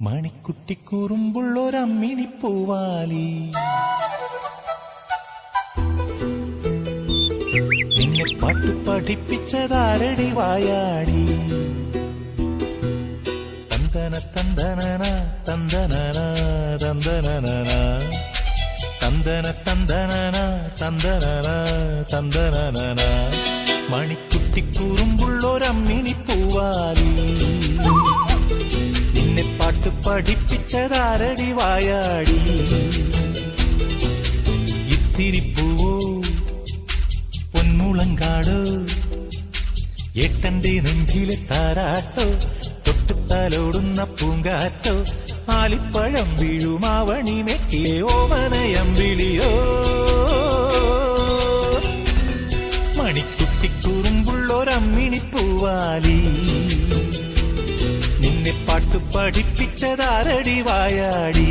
മണിക്കുട്ടിക്കുറുമ്പുള്ളൊരമ്മിണി പോവാലി. നിന്നെ പാട്ട് പഠിപ്പിച്ചതാരടി വായാടി. തന്തന തന്തനന തന്തനന തന്തനന തന്തന തന്തനന തന്തനന തന്തനന മണിക്കുട്ടിക്കുറുമ്പുള്ളൊരമ്മിണി പാട്ട് പഠിപ്പിച്ചതാരടി വായാടി. ഇത്തിരി പൂവോ പൊന്മുളങ്കാടോ എട്ടന്റെ നെഞ്ചിലെ താരാട്ടോ തൊട്ടുത്താലോടുന്ന പൂങ്കാറ്റോ ആലിപ്പഴം വീഴുമാവണി മെറ്റിലെ ഓമനയം വിളിയോ. മണിക്കുട്ടിക്കുറുമ്പുള്ളൊരമ്മിണി പൂവാലി. പഠിപ്പിച്ചതാരടി വായാടി.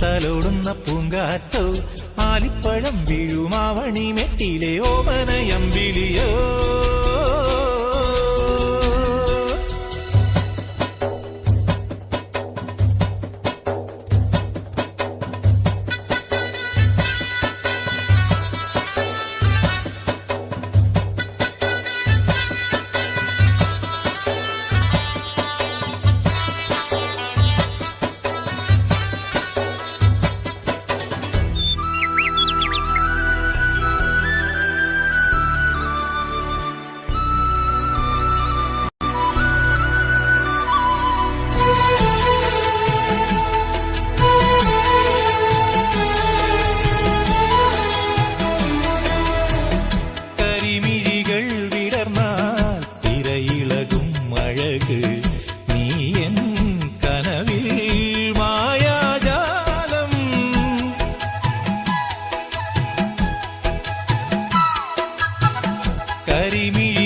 തൊട്ടുത്താലോടുന്ന പൂങ്കാറ്റോ ആലിപ്പഴം கரிமிழ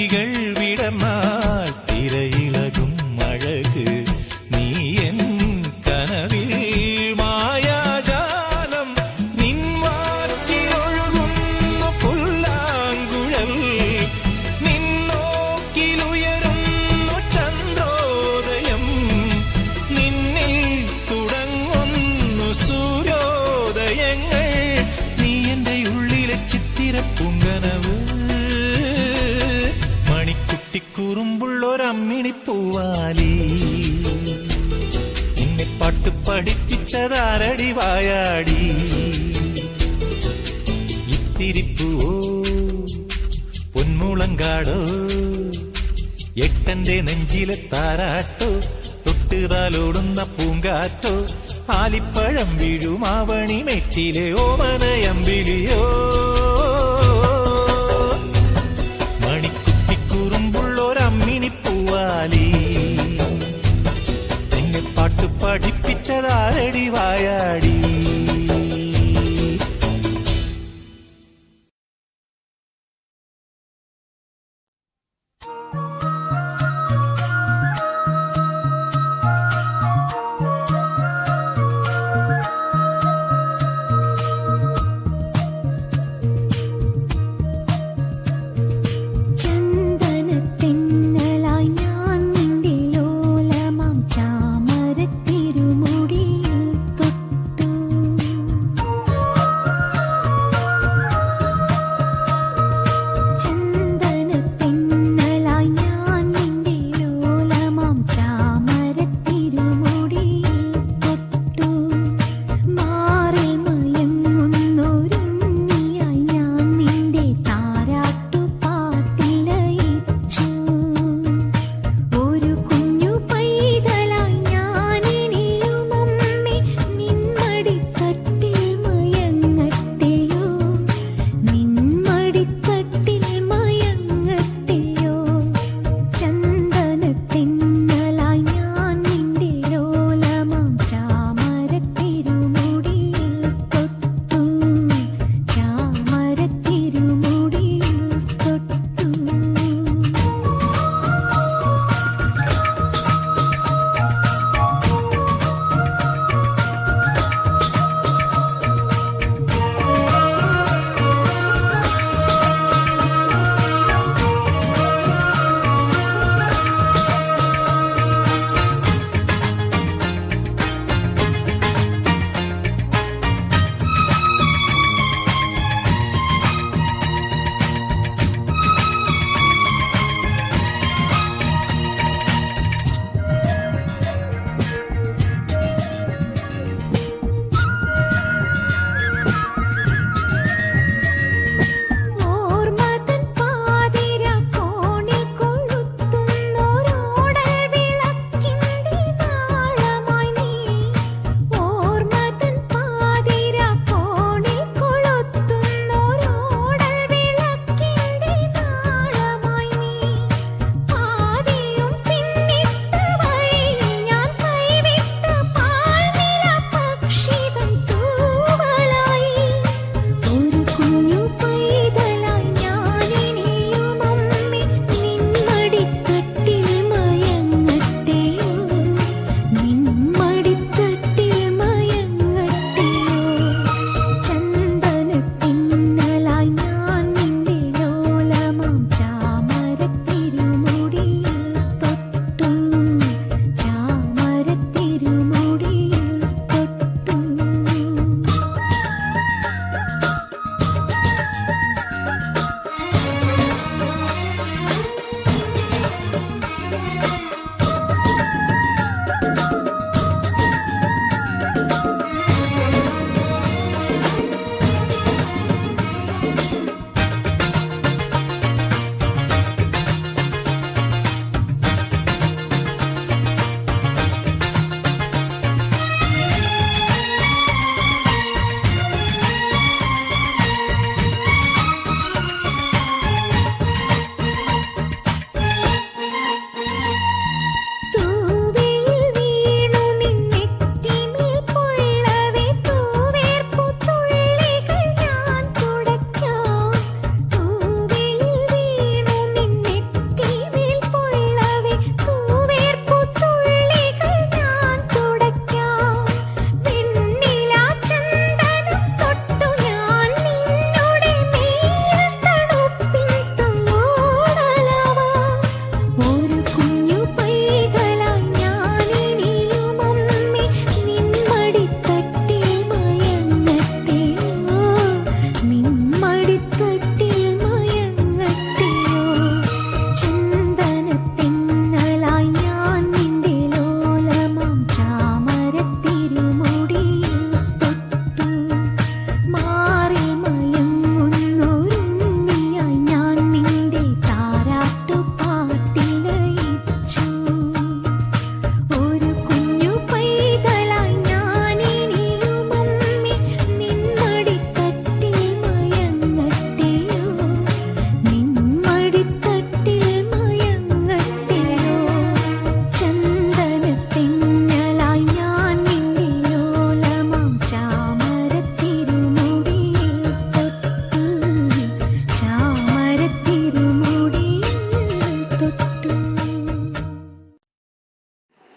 ഇത്തിരിപ്പൂവോ പൊന്മുളങ്കാടോ എട്ടന്റെ നെഞ്ചിലെ താരാട്ടോ തൊട്ടുതാലോടുന്ന പൂങ്കാറ്റോ ആലിപ്പഴം വീഴുമാവണി മെറ്റിലെ ഓമനയം വിളിയോ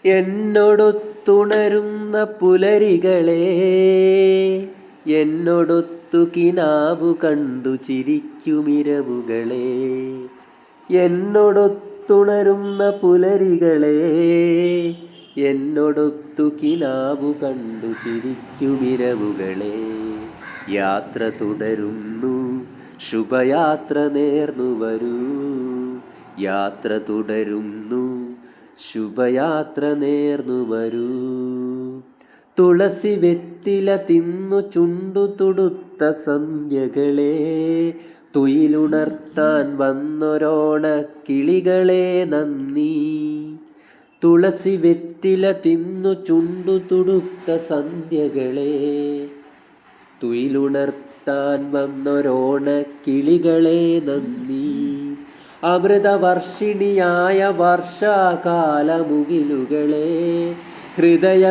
എന്നോടൊത്തുണരുന്ന പുലരികളെ എന്നോടൊത്തു കിനാവു കണ്ടു ചിരിക്കുമിരവുകളെ എന്നോടൊത്തുണരുന്ന പുലരികളെ എന്നോടൊത്തു കിനാവു കണ്ടു ചിരിക്കുമിരവുകളെ. യാത്ര തുടരുന്നു ശുഭയാത്ര നേർന്നു വരൂ. യാത്ര തുടരുന്നു ശുഭയാത്ര നേർന്നു വരൂ. തുളസി വെത്തില തിന്നു ചുണ്ടു തുടുത്ത സന്ധ്യകളെ തുയിലുണർത്താൻ വന്നൊരോണ കിളികളെ നന്ദി. തുളസി വെത്തില തിന്നു ചുണ്ടു തുടുത്ത സന്ധ്യകളെ തുയിലുണർത്താൻ വന്നൊരോണ കിളികളെ നന്ദി. അമൃതവർഷിണിയായ വർഷകാലമുകിലുകളെ ഹൃദയ